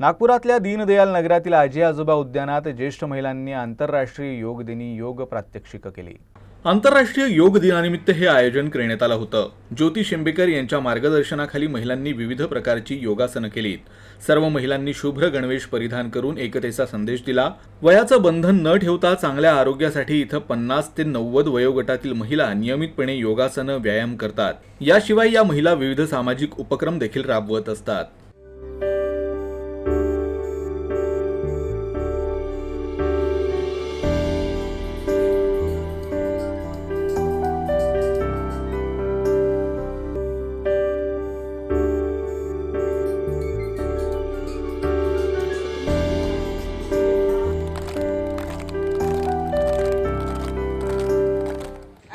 नागपुरातल्या दीनदयाल नगरातील आजी आजोबा उद्यानात ज्येष्ठ महिलांनी आंतरराष्ट्रीय योग दिनी योग प्रात्यक्षिक केली. आंतरराष्ट्रीय योग दिनानिमित्त हे आयोजन करण्यात आलं होतं. ज्योती शेंबेकर यांच्या मार्गदर्शनाखाली महिलांनी विविध प्रकारची योगासनं केलीत. सर्व महिलांनी शुभ्र गणवेश परिधान करून एकतेचा संदेश दिला. वयाचं बंधन न ठेवता चांगल्या आरोग्यासाठी इथं पन्नास ते नव्वद वयोगटातील महिला नियमितपणे योगासनं व्यायाम करतात. याशिवाय या महिला विविध सामाजिक उपक्रम देखील राबवत असतात.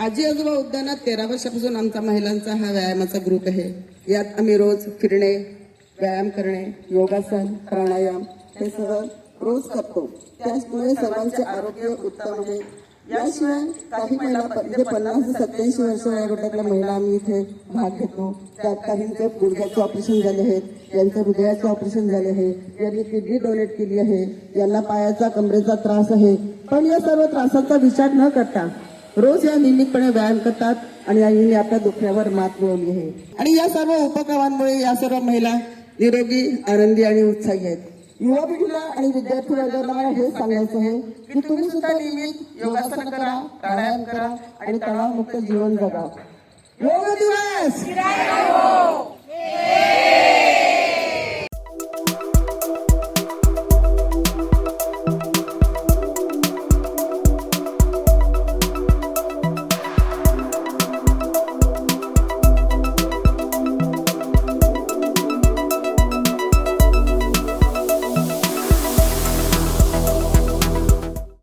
आजी आजोबा उद्यानात तेरा वर्षापासून आमचा महिलांचा हा व्यायामाचा ग्रुप आहे. यात आम्ही रोज फिरणे व्यायाम करणे योगासन प्राणायाम हे सगळं रोज करतो. त्यामुळे सर्वांचे आरोग्य उत्तम आहे. याशिवाय काही महिला म्हणजे पन्नास ते सत्याऐंशी वर्ष वयोगटातल्या महिला आम्ही इथे भाग घेतो. त्यात काहींचे गुडघ्याचे ऑपरेशन झाले आहेत. यांचं हृदयाचं ऑपरेशन झाले आहे. यांनी किडनी डोनेट केली आहे. यांना पायाचा कमरेचा त्रास आहे. पण या सर्व त्रासांचा विचार न करता रोज या नियमितपणे व्यायाम करतात आणि आईने आपल्या दुखण्यावर मात मिळवली आहे. आणि या सर्व उपक्रमांमुळे या सर्व महिला निरोगी आनंदी आणि उत्साही आहेत. युवा पिढीला आणि विद्यार्थी वर्गाला हे सांगायचं आहे की तुम्ही सुद्धा नियमित योगासन करा प्राणायाम करा आणि तणावमुक्त जीवन जगा. योग